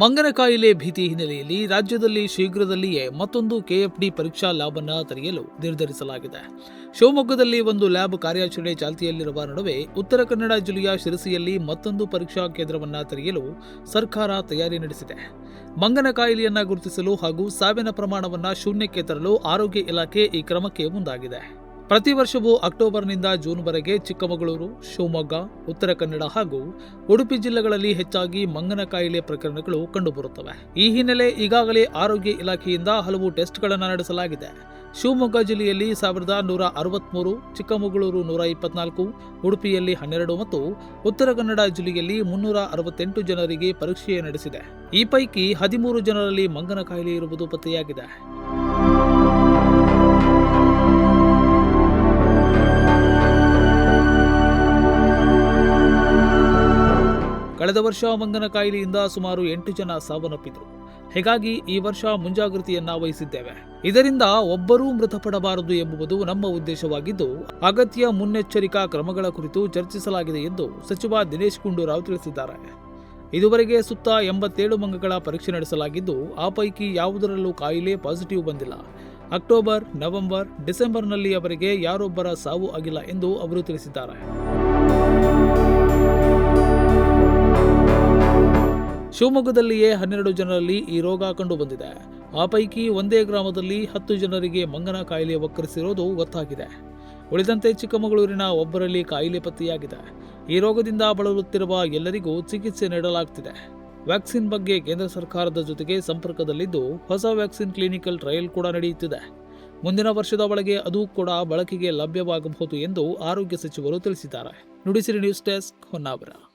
ಮಂಗನ ಕಾಯಿಲೆ ಭೀತಿ ಹಿನ್ನೆಲೆಯಲ್ಲಿ ರಾಜ್ಯದಲ್ಲಿ ಶೀಘ್ರದಲ್ಲಿಯೇ ಮತ್ತೊಂದು ಕೆಎಫ್ಡಿ ಪರೀಕ್ಷಾ ಲ್ಯಾಬ್ ಅನ್ನು ತೆರೆಯಲು ನಿರ್ಧರಿಸಲಾಗಿದೆ. ಶಿವಮೊಗ್ಗದಲ್ಲಿ ಒಂದು ಲ್ಯಾಬ್ ಕಾರ್ಯಾಚರಣೆ ಚಾಲ್ತಿಯಲ್ಲಿರುವ ನಡುವೆ ಉತ್ತರ ಕನ್ನಡ ಜಿಲ್ಲೆಯ ಶಿರಸಿಯಲ್ಲಿ ಮತ್ತೊಂದು ಪರೀಕ್ಷಾ ಕೇಂದ್ರವನ್ನು ತೆರೆಯಲು ಸರ್ಕಾರ ತಯಾರಿ ನಡೆಸಿದೆ. ಮಂಗನ ಕಾಯಿಲೆಯನ್ನ ಗುರುತಿಸಲು ಹಾಗೂ ಸಾವಿನ ಪ್ರಮಾಣವನ್ನ ಶೂನ್ಯಕ್ಕೆ ತರಲು ಆರೋಗ್ಯ ಇಲಾಖೆ ಈ ಕ್ರಮಕ್ಕೆ ಮುಂದಾಗಿದೆ. ಪ್ರತಿ ವರ್ಷವೂ ಅಕ್ಟೋಬರ್ನಿಂದ ಜೂನ್ವರೆಗೆ ಚಿಕ್ಕಮಗಳೂರು, ಶಿವಮೊಗ್ಗ, ಉತ್ತರ ಕನ್ನಡ ಹಾಗೂ ಉಡುಪಿ ಜಿಲ್ಲೆಗಳಲ್ಲಿ ಹೆಚ್ಚಾಗಿ ಮಂಗನ ಕಾಯಿಲೆ ಪ್ರಕರಣಗಳು ಕಂಡುಬರುತ್ತವೆ. ಈ ಹಿನ್ನೆಲೆ ಈಗಾಗಲೇ ಆರೋಗ್ಯ ಇಲಾಖೆಯಿಂದ ಹಲವು ಟೆಸ್ಟ್ಗಳನ್ನು ನಡೆಸಲಾಗಿದೆ. ಶಿವಮೊಗ್ಗ ಜಿಲ್ಲೆಯಲ್ಲಿ ಸಾವಿರದ ನೂರ ಅರವತ್ಮೂರು, ಚಿಕ್ಕಮಗಳೂರು ನೂರ ಇಪ್ಪತ್ನಾಲ್ಕು, ಉಡುಪಿಯಲ್ಲಿ ಹನ್ನೆರಡು ಮತ್ತು ಉತ್ತರ ಕನ್ನಡ ಜಿಲ್ಲೆಯಲ್ಲಿ ಮುನ್ನೂರ ಅರವತ್ತೆಂಟು ಜನರಿಗೆ ಪರೀಕ್ಷೆ ನಡೆಸಿದೆ. ಈ ಪೈಕಿ ಹದಿಮೂರು ಜನರಲ್ಲಿ ಮಂಗನ ಕಾಯಿಲೆ ಇರುವುದು ಪತ್ತೆಯಾಗಿದೆ. ಕಳೆದ ವರ್ಷ ಮಂಗನ ಕಾಯಿಲೆಯಿಂದ ಸುಮಾರು ಎಂಟು ಜನ ಸಾವನ್ನಪ್ಪಿದ್ರು. ಹೀಗಾಗಿ ಈ ವರ್ಷ ಮುಂಜಾಗೃತಿಯನ್ನ ವಹಿಸಿದ್ದೇವೆ. ಇದರಿಂದ ಒಬ್ಬರೂ ಮೃತಪಡಬಾರದು ಎಂಬುದು ನಮ್ಮ ಉದ್ದೇಶವಾಗಿದ್ದು, ಅಗತ್ಯ ಮುನ್ನೆಚ್ಚರಿಕಾ ಕ್ರಮಗಳ ಕುರಿತು ಚರ್ಚಿಸಲಾಗಿದೆ ಎಂದು ಸಚಿವ ದಿನೇಶ್ ಗುಂಡೂರಾವ್ ತಿಳಿಸಿದ್ದಾರೆ. ಇದುವರೆಗೆ ಸುತ್ತ ಎಂಬತ್ತೇಳು ಮಂಗಗಳ ಪರೀಕ್ಷೆ ನಡೆಸಲಾಗಿದ್ದು, ಆ ಪೈಕಿ ಯಾವುದರಲ್ಲೂ ಕಾಯಿಲೆ ಪಾಸಿಟಿವ್ ಬಂದಿಲ್ಲ. ಅಕ್ಟೋಬರ್, ನವೆಂಬರ್ ಡಿಸೆಂಬರ್ನಲ್ಲಿ ಅವರಿಗೆ ಯಾರೊಬ್ಬರ ಸಾವು ಆಗಿಲ್ಲ ಎಂದು ಅವರು ತಿಳಿಸಿದ್ದಾರೆ. ಶಿವಮೊಗ್ಗದಲ್ಲಿಯೇ ಹನ್ನೆರಡು ಜನರಲ್ಲಿ ಈ ರೋಗ ಕಂಡುಬಂದಿದೆ ಆ ಪೈಕಿ ಒಂದೇ ಗ್ರಾಮದಲ್ಲಿ ಹತ್ತು ಜನರಿಗೆ ಮಂಗನ ಕಾಯಿಲೆ ಒಕ್ಕರಿಸಿರೋದು ಗೊತ್ತಾಗಿದೆ. ಉಳಿದಂತೆ ಚಿಕ್ಕಮಗಳೂರಿನ ಒಬ್ಬರಲ್ಲಿ ಕಾಯಿಲೆ ಪತ್ತೆಯಾಗಿದೆ. ಈ ರೋಗದಿಂದ ಬಳಲುತ್ತಿರುವ ಎಲ್ಲರಿಗೂ ಚಿಕಿತ್ಸೆ ನೀಡಲಾಗುತ್ತಿದೆ ವ್ಯಾಕ್ಸಿನ್ ಬಗ್ಗೆ ಕೇಂದ್ರ ಸರ್ಕಾರದ ಜೊತೆಗೆ ಸಂಪರ್ಕದಲ್ಲಿದ್ದು ಹೊಸ ವ್ಯಾಕ್ಸಿನ್ ಕ್ಲಿನಿಕಲ್ ಟ್ರಯಲ್ ಕೂಡ ನಡೆಯುತ್ತಿದೆ. ಮುಂದಿನ ವರ್ಷದ ಒಳಗೆ ಅದು ಕೂಡ ಬಳಕೆಗೆ ಲಭ್ಯವಾಗಬಹುದು ಎಂದು ಆರೋಗ್ಯ ಸಚಿವರು ತಿಳಿಸಿದ್ದಾರೆ. Nudisiri news desk Honnavar.